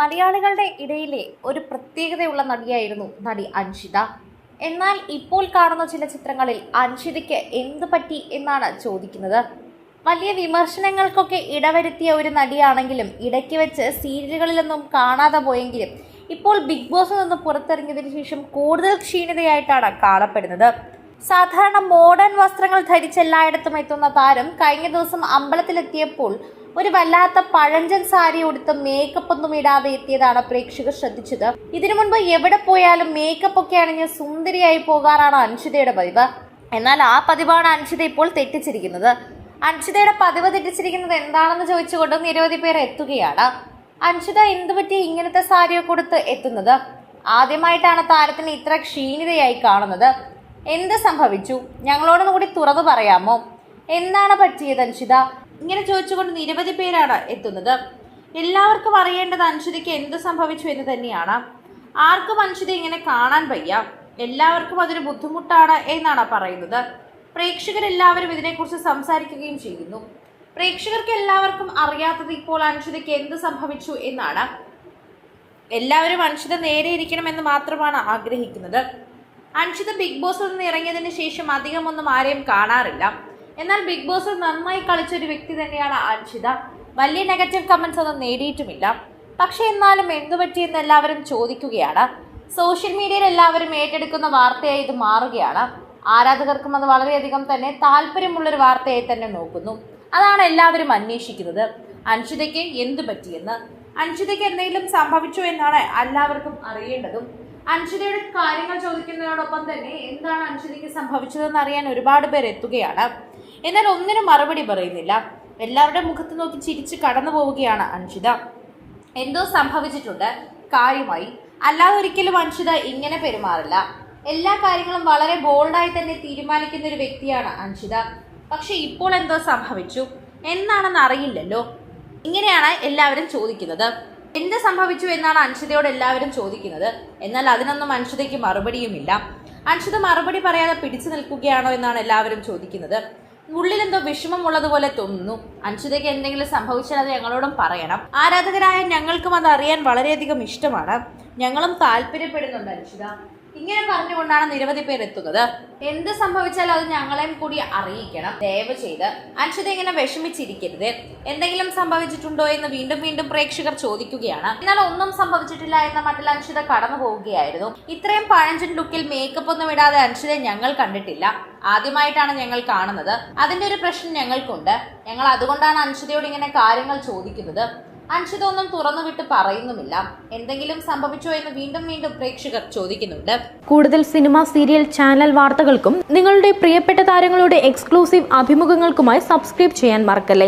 മലയാളികളുടെ ഇടയിലെ ഒരു പ്രത്യേകതയുള്ള നടിയായിരുന്നു നടി അൻഷിത. എന്നാൽ ഇപ്പോൾ കാണുന്ന ചില ചിത്രങ്ങളിൽ അൻഷിതയ്ക്ക് എന്ത് പറ്റി എന്നാണ് ചോദിക്കുന്നത്. വലിയ വിമർശനങ്ങൾക്കൊക്കെ ഇടവരുത്തിയ ഒരു നടിയാണെങ്കിലും ഇടയ്ക്ക് വെച്ച് സീരിയലുകളിലൊന്നും കാണാതെ പോയെങ്കിലും ഇപ്പോൾ ബിഗ് ബോസിൽ നിന്ന് പുറത്തിറങ്ങിയതിനു ശേഷം കൂടുതൽ ക്ഷീണിതയായിട്ടാണ് കാണപ്പെടുന്നത്. സാധാരണ മോഡേൺ വസ്ത്രങ്ങൾ ധരിച്ച് എല്ലായിടത്തും എത്തുന്ന താരം കഴിഞ്ഞ ദിവസം അമ്പലത്തിലെത്തിയപ്പോൾ ഒരു വല്ലാത്ത പഴഞ്ചൻ സാരി ഉടുത്ത് മേക്കപ്പ് ഒന്നും ഇടാതെ എത്തിയതാണ് പ്രേക്ഷകർ ശ്രദ്ധിച്ചത്. ഇതിനു മുൻപ് എവിടെ പോയാലും മേക്കപ്പ് ഒക്കെ അണിഞ്ഞ് സുന്ദരിയായി പോകാറാണ് അൻഷിതയുടെ പതിവ്. എന്നാൽ ആ പതിവാണ് അൻഷിത ഇപ്പോൾ തെറ്റിച്ചിരിക്കുന്നത്. അൻഷിതയുടെ പതിവ് തെറ്റിച്ചിരിക്കുന്നത് എന്താണെന്ന് ചോദിച്ചുകൊണ്ട് നിരവധി പേർ എത്തുകയാണ്. അൻഷിത എന്തുപറ്റി ഇങ്ങനത്തെ സാരിയൊക്കെ കൊടുത്ത് എത്തുന്നത്? ആദ്യമായിട്ടാണ് താരത്തിന് ഇത്ര ക്ഷീണിതയായി കാണുന്നത്. എന്ത് സംഭവിച്ചു? ഞങ്ങളോടൊന്നും കൂടി തുറന്നു പറയാമോ? എന്താണ് പറ്റിയത് അൻഷിത? ഇങ്ങനെ ചോദിച്ചുകൊണ്ട് നിരവധി പേരാണ് എത്തുന്നത്. എല്ലാവർക്കും അറിയേണ്ടത് അൻഷിതയ്ക്ക് എന്ത് സംഭവിച്ചു എന്ന് തന്നെയാണ്. ആർക്കും അൻഷിത ഇങ്ങനെ കാണാൻ വയ്യ. എല്ലാവർക്കും അതൊരു ബുദ്ധിമുട്ടാണ് എന്നാണ് പറയുന്നത്. പ്രേക്ഷകരെല്ലാവരും ഇതിനെക്കുറിച്ച് സംസാരിക്കുകയും ചെയ്യുന്നു. പ്രേക്ഷകർക്ക് എല്ലാവർക്കും അറിയാത്തത് ഇപ്പോൾ അൻഷിതയ്ക്ക് എന്ത് സംഭവിച്ചു എന്നാണ്. എല്ലാവരും അൻഷിത നേരെ ഇരിക്കണമെന്ന് മാത്രമാണ് ആഗ്രഹിക്കുന്നത്. അൻഷിത ബിഗ് ബോസിൽ നിന്ന് ഇറങ്ങിയതിന് ശേഷം അധികമൊന്നും ആരെയും കാണാറില്ല. എന്നാൽ ബിഗ് ബോസിൽ നന്നായി കളിച്ച ഒരു വ്യക്തി തന്നെയാണ് അൻഷിത. വലിയ നെഗറ്റീവ് കമൻസ് ഒന്നും നേടിയിട്ടുമില്ല. പക്ഷേ എന്നാലും എന്തു പറ്റിയെന്ന് എല്ലാവരും ചോദിക്കുകയാണ്. സോഷ്യൽ മീഡിയയിൽ എല്ലാവരും ഏറ്റെടുക്കുന്ന വാർത്തയായി ഇത് മാറുകയാണ്. ആരാധകർക്കും അത് വളരെയധികം തന്നെ താല്പര്യമുള്ളൊരു വാർത്തയായി തന്നെ നോക്കുന്നു. അതാണ് എല്ലാവരും അന്വേഷിക്കുന്നത്. അൻഷിതയ്ക്ക് എന്തു പറ്റിയെന്ന്? അൻഷിതയ്ക്ക് എന്തെങ്കിലും സംഭവിച്ചു എന്നാണ് എല്ലാവർക്കും അറിയേണ്ടതും. അൻഷിതയുടെ കാര്യങ്ങൾ ചോദിക്കുന്നതിനോടൊപ്പം തന്നെ എന്താണ് അൻഷിതയ്ക്ക് സംഭവിച്ചതെന്ന് അറിയാൻ ഒരുപാട് പേർ എത്തുകയാണ്. എന്നാൽ ഒന്നിനും മറുപടി പറയുന്നില്ല. എല്ലാവരുടെ മുഖത്ത് നോക്കി ചിരിച്ച് കടന്നു പോവുകയാണ് അൻഷിത എന്തോ സംഭവിച്ചിട്ടുണ്ട്. കാര്യമായി. അല്ലാതെ ഒരിക്കലും അൻഷിത ഇങ്ങനെ പെരുമാറില്ല. എല്ലാ കാര്യങ്ങളും വളരെ ബോൾഡായി തന്നെ തീരുമാനിക്കുന്ന ഒരു വ്യക്തിയാണ് അൻഷിത പക്ഷെ ഇപ്പോൾ എന്തോ സംഭവിച്ചു? എന്നാണെന്ന് അറിയില്ലല്ലോ. ഇങ്ങനെയാണ് എല്ലാവരും ചോദിക്കുന്നത്. എന്ത് സംഭവിച്ചു എന്നാണ് അൻഷിതയോട് എല്ലാവരും ചോദിക്കുന്നത്. എന്നാൽ അതിനൊന്നും അൻഷിതയ്ക്ക് മറുപടിയുമില്ല. അൻഷിത മറുപടി പറയാതെ പിടിച്ചു നിൽക്കുകയാണോ എന്നാണ് എല്ലാവരും ചോദിക്കുന്നത്. ഉള്ളിലെന്തോ വിഷമമുള്ളതുപോലെ തോന്നുന്നു. അൻഷിതയ്ക്ക് എന്തെങ്കിലും സംഭവിച്ചാൽ അത് ഞങ്ങളോടും പറയണം. ആരാധകരായ ഞങ്ങൾക്കും അത് അറിയാൻ വളരെയധികം ഇഷ്ടമാണ്. ഞങ്ങളും താല്പര്യപ്പെടുന്നുണ്ട് അൻഷിത. ഇങ്ങനെ പറഞ്ഞുകൊണ്ടാണ് നിരവധി പേർ എത്തുന്നത്. എന്ത് സംഭവിച്ചാലും അത് ഞങ്ങളെയും കൂടി അറിയിക്കണം. ദയവ് ചെയ്ത് അൻഷിത ഇങ്ങനെ വിഷമിച്ചിരിക്കരുത്. എന്തെങ്കിലും സംഭവിച്ചിട്ടുണ്ടോ എന്ന് വീണ്ടും വീണ്ടും പ്രേക്ഷകർ ചോദിക്കുകയാണ്. എന്നാൽ ഒന്നും സംഭവിച്ചിട്ടില്ല എന്ന മട്ടിൽ അൻഷിത കടന്നു പോവുകയായിരുന്നു. ഇത്രയും പഴഞ്ചൻ ലുക്കിൽ മേക്കപ്പ് ഒന്നും ഇടാതെ അൻഷിതയെ ഞങ്ങൾ കണ്ടിട്ടില്ല. ആദ്യമായിട്ടാണ് ഞങ്ങൾ കാണുന്നത്. അതിന്റെ ഒരു പ്രശ്നം ഞങ്ങൾക്കുണ്ട്. ഞങ്ങൾ അതുകൊണ്ടാണ് അൻഷിതയോട് ഇങ്ങനെ കാര്യങ്ങൾ ചോദിക്കുന്നത്. അൻഷിത തുറന്നുവിട്ട് തുറന്നു വിട്ട് പറയുന്നുമില്ല. എന്തെങ്കിലും സംഭവിച്ചോ എന്ന് വീണ്ടും വീണ്ടും പ്രേക്ഷകർ ചോദിക്കുന്നുണ്ട്. കൂടുതൽ സിനിമ സീരിയൽ ചാനൽ വാർത്തകൾക്കും നിങ്ങളുടെ പ്രിയപ്പെട്ട താരങ്ങളുടെ എക്സ്ക്ലൂസീവ് അഭിമുഖങ്ങൾക്കുമായി സബ്സ്ക്രൈബ് ചെയ്യാൻ മറക്കല്ലേ?